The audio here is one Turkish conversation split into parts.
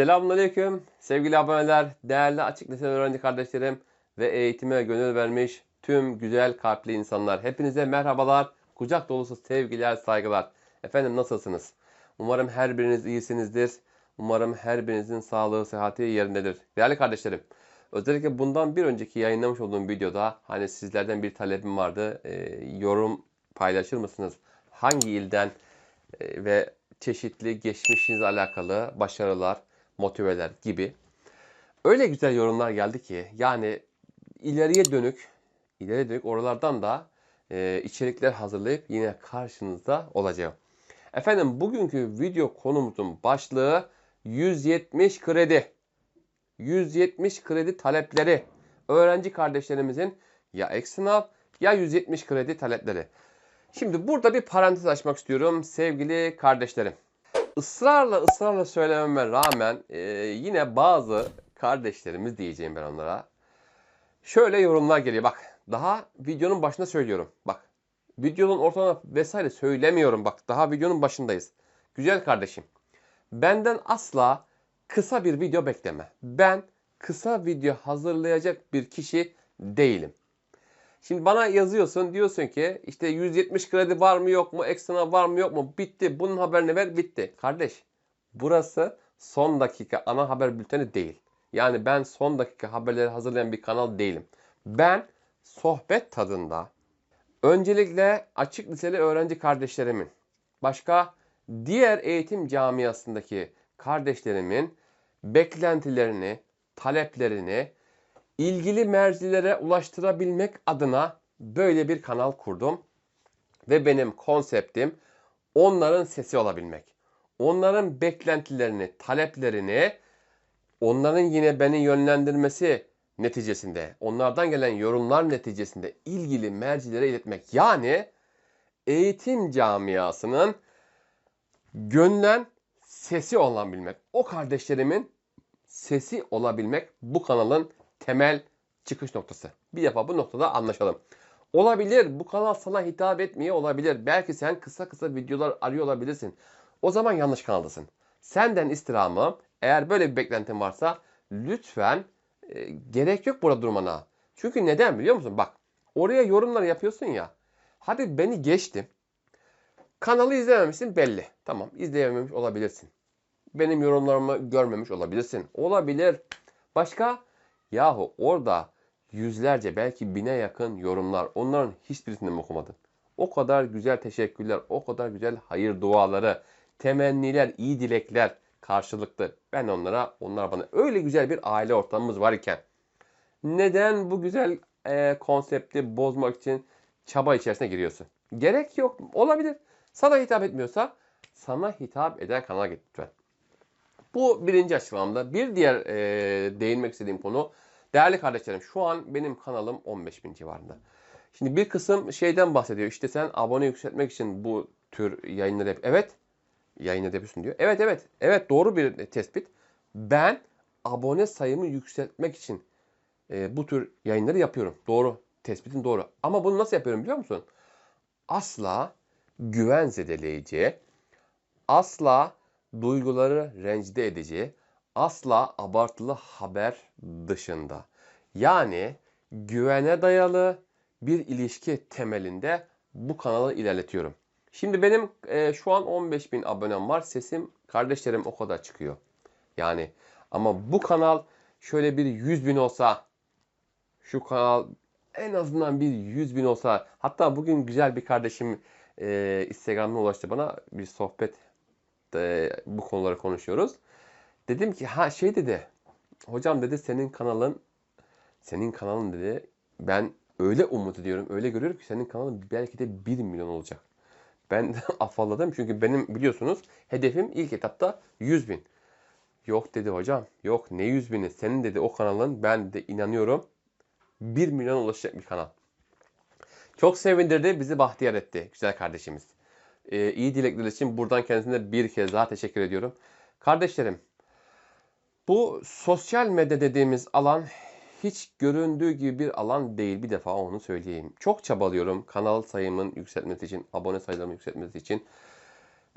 Selamünaleyküm sevgili aboneler, değerli açık lise öğrenci kardeşlerim ve eğitime gönül vermiş tüm güzel kalpli insanlar. Hepinize merhabalar, kucak dolusu sevgiler, saygılar. Efendim nasılsınız? Umarım her biriniz iyisinizdir. Umarım her birinizin sağlığı, sıhhati yerindedir. Değerli kardeşlerim, özellikle bundan bir önceki yayınlamış olduğum videoda hani sizlerden bir talebim vardı. Ee, yorum paylaşır mısınız? Hangi ilden e, ve çeşitli geçmişinizle alakalı başarılar, motiveler gibi. Öyle güzel yorumlar geldi ki yani ileriye dönük, ileriye dönük oralardan da e, içerikler hazırlayıp yine karşınızda olacağım. Efendim bugünkü video konumuzun başlığı 170 kredi. 170 kredi talepleri. Öğrenci kardeşlerimizin ya ek sınav ya 170 kredi talepleri. Şimdi burada bir parantez açmak istiyorum sevgili kardeşlerim. Israrla ısrarla söylememe rağmen e, yine bazı kardeşlerimiz diyeceğim ben onlara. Şöyle yorumlar geliyor. Bak daha videonun başında söylüyorum. Bak videonun ortasında vesaire söylemiyorum. Bak daha videonun başındayız. Güzel kardeşim. Benden asla kısa bir video bekleme. Ben kısa video hazırlayacak bir kişi değilim. Şimdi bana yazıyorsun diyorsun ki işte 170 kredi var mı yok mu ekstra var mı yok mu bitti bunun haberini ver bitti. Kardeş burası son dakika ana haber bülteni değil. Yani ben son dakika haberleri hazırlayan bir kanal değilim. Ben sohbet tadında öncelikle açık liseli öğrenci kardeşlerimin başka diğer eğitim camiasındaki kardeşlerimin beklentilerini, taleplerini ilgili mercilere ulaştırabilmek adına böyle bir kanal kurdum. Ve benim konseptim onların sesi olabilmek. Onların beklentilerini, taleplerini, onların yine beni yönlendirmesi neticesinde, onlardan gelen yorumlar neticesinde ilgili mercilere iletmek. Yani eğitim camiasının gönlen sesi olabilmek. O kardeşlerimin sesi olabilmek bu kanalın temel çıkış noktası. Bir defa bu noktada anlaşalım. Olabilir bu kanal sana hitap etmiyor olabilir. Belki sen kısa kısa videolar arıyor olabilirsin. O zaman yanlış kanaldasın. Senden istirhamı eğer böyle bir beklentin varsa lütfen e, gerek yok burada durmana. Çünkü neden biliyor musun? Bak oraya yorumlar yapıyorsun ya. Hadi beni geçtim. Kanalı izlememişsin belli. Tamam izleyememiş olabilirsin. Benim yorumlarımı görmemiş olabilirsin. Olabilir. Başka? Yahu orada yüzlerce belki bine yakın yorumlar. Onların hiçbirisini mi okumadın? O kadar güzel teşekkürler, o kadar güzel hayır duaları, temenniler, iyi dilekler karşılıklı. Ben onlara, onlar bana öyle güzel bir aile ortamımız var iken neden bu güzel e, konsepti bozmak için çaba içerisine giriyorsun? Gerek yok. Olabilir. Sana hitap etmiyorsa sana hitap eden kanala git lütfen. Bu birinci açıklamamda. Bir diğer e, değinmek istediğim konu değerli kardeşlerim şu an benim kanalım 15 bin civarında. Şimdi bir kısım şeyden bahsediyor. İşte sen abone yükseltmek için bu tür yayınları yap. Evet yayın yapıyorsun diyor. Evet evet. Evet doğru bir tespit. Ben abone sayımı yükseltmek için e, bu tür yayınları yapıyorum. Doğru. Tespitin doğru. Ama bunu nasıl yapıyorum biliyor musun? Asla güven zedeleyici, asla duyguları rencide edici, asla abartılı haber dışında. Yani güvene dayalı bir ilişki temelinde bu kanalı ilerletiyorum. Şimdi benim e, şu an 15 bin abonem var. Sesim kardeşlerim o kadar çıkıyor. Yani ama bu kanal şöyle bir 100 bin olsa şu kanal en azından bir 100 bin olsa hatta bugün güzel bir kardeşim e, Instagram'dan ulaştı bana bir sohbet e, bu konuları konuşuyoruz. Dedim ki ha şey dedi. Hocam dedi senin kanalın senin kanalın dedi ben öyle umut ediyorum öyle görüyorum ki senin kanalın belki de 1 milyon olacak. Ben afalladım çünkü benim biliyorsunuz hedefim ilk etapta 100 bin. Yok dedi hocam. Yok ne 100 bini. Senin dedi o kanalın ben de inanıyorum 1 milyon ulaşacak bir kanal. Çok sevindirdi. Bizi bahtiyar etti güzel kardeşimiz. Ee, iyi dilekler için buradan kendisine bir kez daha teşekkür ediyorum. Kardeşlerim bu sosyal medya dediğimiz alan hiç göründüğü gibi bir alan değil. Bir defa onu söyleyeyim. Çok çabalıyorum kanal sayımın yükseltmesi için, abone sayılarımın yükseltmesi için.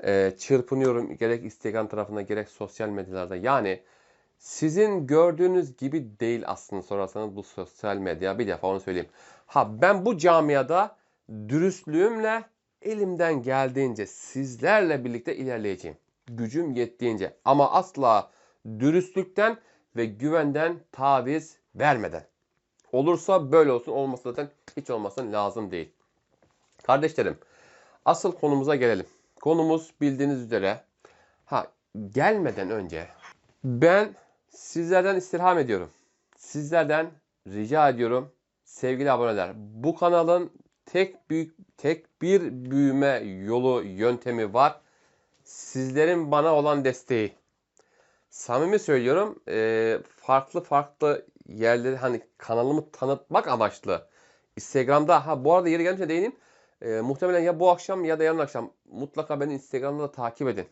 e, çırpınıyorum gerek Instagram tarafında gerek sosyal medyalarda. Yani sizin gördüğünüz gibi değil aslında sorarsanız bu sosyal medya. Bir defa onu söyleyeyim. Ha ben bu camiada dürüstlüğümle elimden geldiğince sizlerle birlikte ilerleyeceğim. Gücüm yettiğince ama asla dürüstlükten ve güvenden taviz vermeden. Olursa böyle olsun, olmasa zaten hiç olmasın lazım değil. Kardeşlerim, asıl konumuza gelelim. Konumuz bildiğiniz üzere, ha gelmeden önce ben sizlerden istirham ediyorum. Sizlerden rica ediyorum sevgili aboneler. Bu kanalın tek büyük tek bir büyüme yolu yöntemi var. Sizlerin bana olan desteği. Samimi söylüyorum. e, farklı farklı yerleri hani kanalımı tanıtmak amaçlı. Instagram'da ha bu arada yeri gelmişse değineyim. E, muhtemelen ya bu akşam ya da yarın akşam mutlaka beni Instagram'da da takip edin.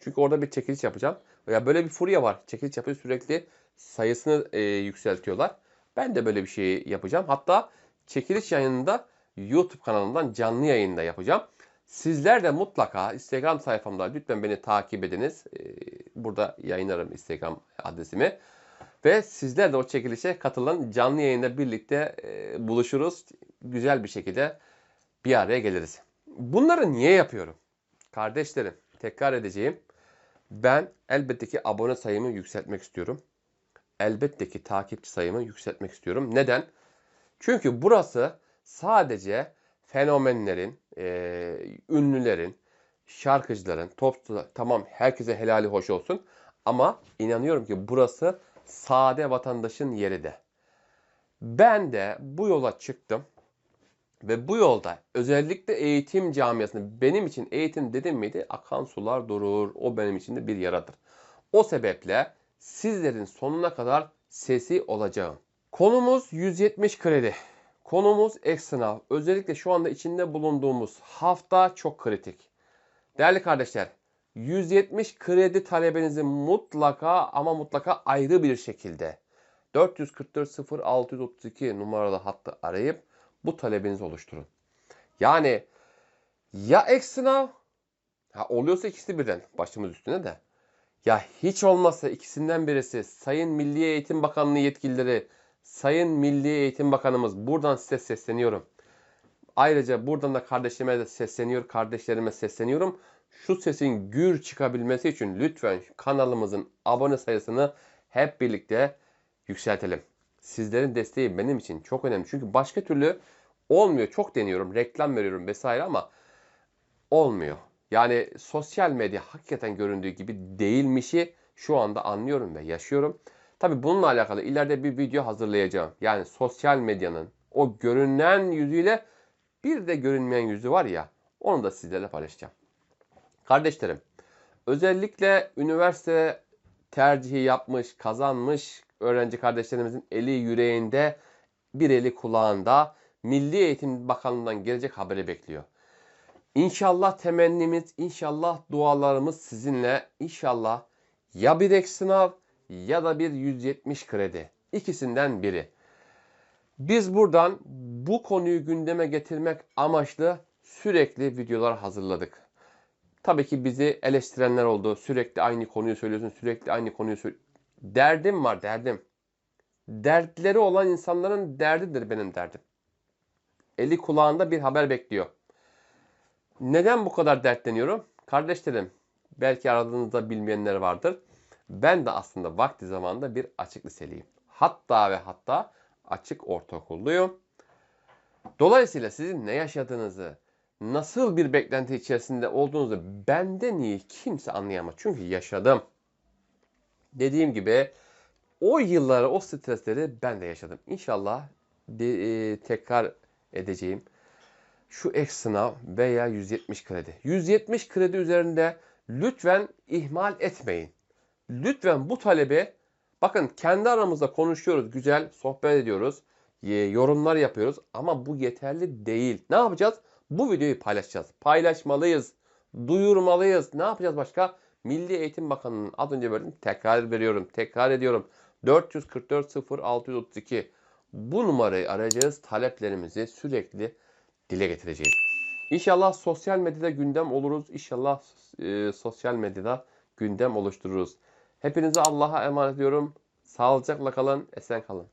Çünkü orada bir çekiliş yapacağım. Veya böyle bir furya var. Çekiliş yapıyor sürekli sayısını e, yükseltiyorlar. Ben de böyle bir şey yapacağım. Hatta çekiliş yayınında YouTube kanalından canlı yayında yapacağım. Sizler de mutlaka Instagram sayfamda lütfen beni takip ediniz. Ee, Burada yayınlarım Instagram adresimi. Ve sizler de o çekilişe katılın. Canlı yayında birlikte e, buluşuruz. Güzel bir şekilde bir araya geliriz. Bunları niye yapıyorum? Kardeşlerim tekrar edeceğim. Ben elbette ki abone sayımı yükseltmek istiyorum. Elbette ki takipçi sayımı yükseltmek istiyorum. Neden? Çünkü burası sadece fenomenlerin, e, ünlülerin, şarkıcıların, topçular, tamam herkese helali hoş olsun. Ama inanıyorum ki burası sade vatandaşın yeri de. Ben de bu yola çıktım. Ve bu yolda özellikle eğitim camiasında benim için eğitim dedim miydi akan sular durur. O benim için de bir yaradır. O sebeple sizlerin sonuna kadar sesi olacağım. Konumuz 170 kredi. Konumuz ek sınav. Özellikle şu anda içinde bulunduğumuz hafta çok kritik. Değerli kardeşler, 170 kredi talebinizi mutlaka ama mutlaka ayrı bir şekilde 444 0632 numaralı hattı arayıp bu talebinizi oluşturun. Yani ya ek sınav ha oluyorsa ikisi birden başımız üstüne de ya hiç olmazsa ikisinden birisi Sayın Milli Eğitim Bakanlığı yetkilileri Sayın Milli Eğitim Bakanımız buradan size sesleniyorum. Ayrıca buradan da kardeşime de sesleniyor, kardeşlerime sesleniyorum. Şu sesin gür çıkabilmesi için lütfen kanalımızın abone sayısını hep birlikte yükseltelim. Sizlerin desteği benim için çok önemli. Çünkü başka türlü olmuyor. Çok deniyorum, reklam veriyorum vesaire ama olmuyor. Yani sosyal medya hakikaten göründüğü gibi değilmişi şu anda anlıyorum ve yaşıyorum. Tabi bununla alakalı ileride bir video hazırlayacağım. Yani sosyal medyanın o görünen yüzüyle bir de görünmeyen yüzü var ya onu da sizlerle paylaşacağım. Kardeşlerim özellikle üniversite tercihi yapmış, kazanmış öğrenci kardeşlerimizin eli yüreğinde, bir eli kulağında Milli Eğitim Bakanlığı'ndan gelecek haberi bekliyor. İnşallah temennimiz, inşallah dualarımız sizinle. İnşallah ya bir ek sınav ya da bir 170 kredi. İkisinden biri. Biz buradan bu konuyu gündeme getirmek amaçlı sürekli videolar hazırladık. Tabii ki bizi eleştirenler oldu. Sürekli aynı konuyu söylüyorsun, sürekli aynı konuyu söylüyorsun. Derdim var, derdim. Dertleri olan insanların derdidir benim derdim. Eli kulağında bir haber bekliyor. Neden bu kadar dertleniyorum? Kardeşlerim, belki aradığınızda bilmeyenler vardır. Ben de aslında vakti zamanında bir açık liseliyim. Hatta ve hatta açık ortaokulluyum. Dolayısıyla sizin ne yaşadığınızı, nasıl bir beklenti içerisinde olduğunuzu benden iyi kimse anlayamaz. Çünkü yaşadım. Dediğim gibi o yılları, o stresleri ben de yaşadım. İnşallah de, e, tekrar edeceğim. Şu ek sınav veya 170 kredi. 170 kredi üzerinde lütfen ihmal etmeyin. Lütfen bu talebi bakın kendi aramızda konuşuyoruz, güzel sohbet ediyoruz, yorumlar yapıyoruz ama bu yeterli değil. Ne yapacağız? Bu videoyu paylaşacağız. Paylaşmalıyız, duyurmalıyız. Ne yapacağız başka? Milli Eğitim Bakanı'nın az önce verdim tekrar veriyorum, tekrar ediyorum. 444 0632 bu numarayı arayacağız. Taleplerimizi sürekli dile getireceğiz. İnşallah sosyal medyada gündem oluruz. İnşallah e, sosyal medyada gündem oluştururuz. Hepinize Allah'a emanet ediyorum. Sağlıcakla kalın, esen kalın.